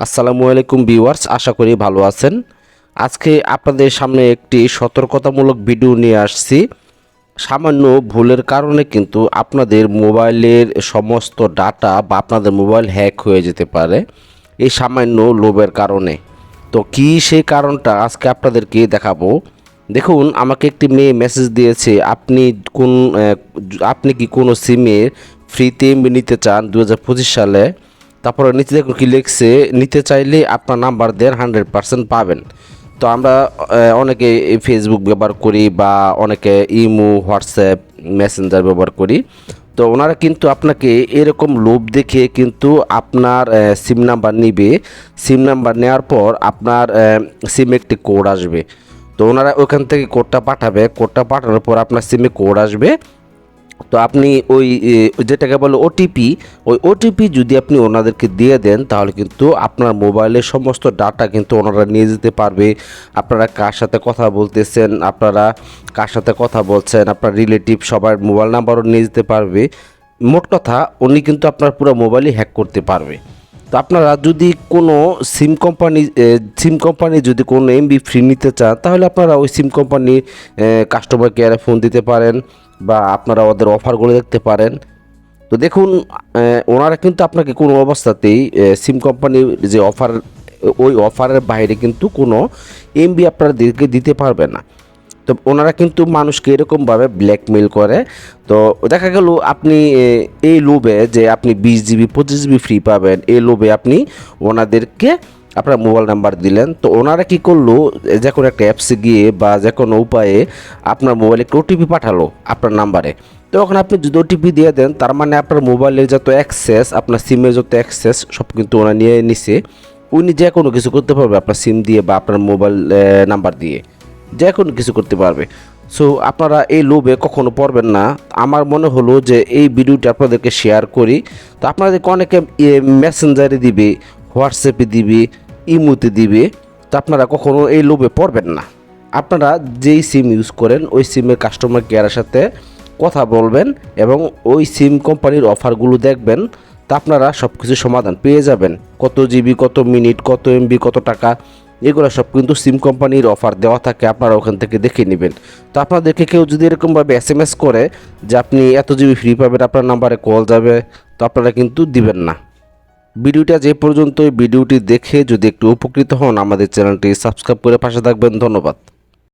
আসসালামু আলাইকুম ভিউয়ার্স, আশা করি ভালো আছেন। আজকে আপনাদের সামনে একটি সতর্কতামূলক ভিডিও নিয়ে আসছি। সামান্য ভুলের কারণে কিন্তু আপনাদের মোবাইলের সমস্ত ডাটা বা আপনাদের মোবাইল হ্যাক হয়ে যেতে পারে, এই সামান্য লোভের কারণে। তো কি সেই কারণটা আজকে আপনাদেরকে দেখাবো। দেখুন, আমাকে একটি মেয়ে মেসেজ দিয়েছে, আপনি কোন আপনি কি কোনো সিমে ফ্রিতে নিতে চান দু হাজার পঁচিশ সালে? তারপরে নিচে দেখুন কি লিখছে, নিতে চাইলে আপনার নাম্বার দেন হান্ড্রেড পার্সেন্ট পাবেন। তো আমরা অনেকে ফেসবুক ব্যবহার করি বা অনেকে ইমো, হোয়াটসঅ্যাপ মেসেঞ্জার ব্যবহার করি। তো ওনারা কিন্তু আপনাকে এরকম লোভ দেখে কিন্তু আপনার সিম নাম্বার নিবে। সিম নাম্বার নেওয়ার পর আপনার সিমে একটি কোড আসবে। তো ওনারা ওখান থেকে কোডটা পাঠাবে। কোডটা পাঠানোর পর আপনার সিমে কোড আসবে। তো আপনি ওই যেটাকে বলে ওটিপি ওই ওটিপি যদি আপনি ওনাদেরকে দিয়ে দেন, তাহলে কিন্তু আপনার মোবাইলের সমস্ত ডাটা কিন্তু ওনারা নিয়ে যেতে পারবে। আপনারা কার সাথে কথা বলতেছেন, আপনারা কার সাথে কথা বলছেন, আপনার রিলেটিভ সবার মোবাইল নাম্বারও নিয়ে যেতে পারবে। মোট কথা, উনি কিন্তু আপনার পুরো মোবাইলই হ্যাক করতে পারবে। তো আপনারা যদি কোনো সিম কোম্পানি সিম কোম্পানি যদি কোনো এমবি ফ্রি নিতে চান, তাহলে আপনারা ওই সিম কোম্পানি কাস্টমার কেয়ারে ফোন দিতে পারেন বা আপনারা ওদের অফারগুলো দেখতে পারেন। তো দেখুন ওনারা কিন্তু আপনাকে কোনো অবস্থাতেই সিম কোম্পানির যে অফার ওই অফারের বাইরে কিন্তু কোনো এমবি আপনাদেরকে দিতে পারবে না। তো ওনারা কিন্তু মানুষকে এরকমভাবে ব্ল্যাকমেল করে। তো দেখা গেল আপনি এই লোভে যে আপনি বিশ জিবি পঁচিশ জিবি ফ্রি পাবেন, এই লোভে আপনি ওনাদেরকে আপনার মোবাইল নাম্বার দিলেন। তো ওনারা কি করল যে কোনো একটা অ্যাপসে গিয়ে বা যে কোনো উপায়ে আপনার মোবাইলে একটা ওটিপি পাঠালো আপনার নাম্বারে তো ওখানে আপনি যদি ওটিপি দিয়ে দেন, তার মানে আপনার মোবাইলের যত অ্যাক্সেস আপনার সিমের যত অ্যাক্সেস সব কিন্তু ওরা নিয়ে নিছে। উনি যে কোনো কিছু করতে পারবে আপনার সিম দিয়ে বা আপনার মোবাইল নাম্বার দিয়ে। যে কোনো কিছু করতে পারবে। সো আপনারা এই লোভে কখনো পড়বেন না। আমার মনে হলো যে এই ভিডিওটি আপনাদেরকে শেয়ার করি। তো আপনাদেরকে অনেকে মেসেঞ্জারে দিবে হোয়াটসঅ্যাপে দিবে, ইমুতে দিবে। তো আপনারা কখনো এই লোভে পড়বেন না। আপনারা যেই সিম ইউজ করেন, ওই সিমের কাস্টমার কেয়ারের সাথে কথা বলবেন এবং ওই সিম কোম্পানির অফারগুলো দেখবেন। তা আপনারা সব কিছু সমাধান পেয়ে যাবেন। কত জিবি কত মিনিট কত এমবি কত টাকা। এগুলো সব কিন্তু সিম কোম্পানির অফার দেওয়া থাকে, আপনারা ওখান থেকে দেখে নেবেন। তো আপনাদেরকে কেউ যদি এরকমভাবে এস এম এস করে যে আপনি এত জিবি ফ্রি পাবেন, আপনার নাম্বারে কল যাবে, তো আপনারা কিন্তু দিবেন না। ভিডিওটা যে পর্যন্ত ভিডিওটি দেখে যদি একটু উপকৃত হন, আমাদের চ্যানেলটি সাবস্ক্রাইব করে পাশে থাকবেন। ধন্যবাদ।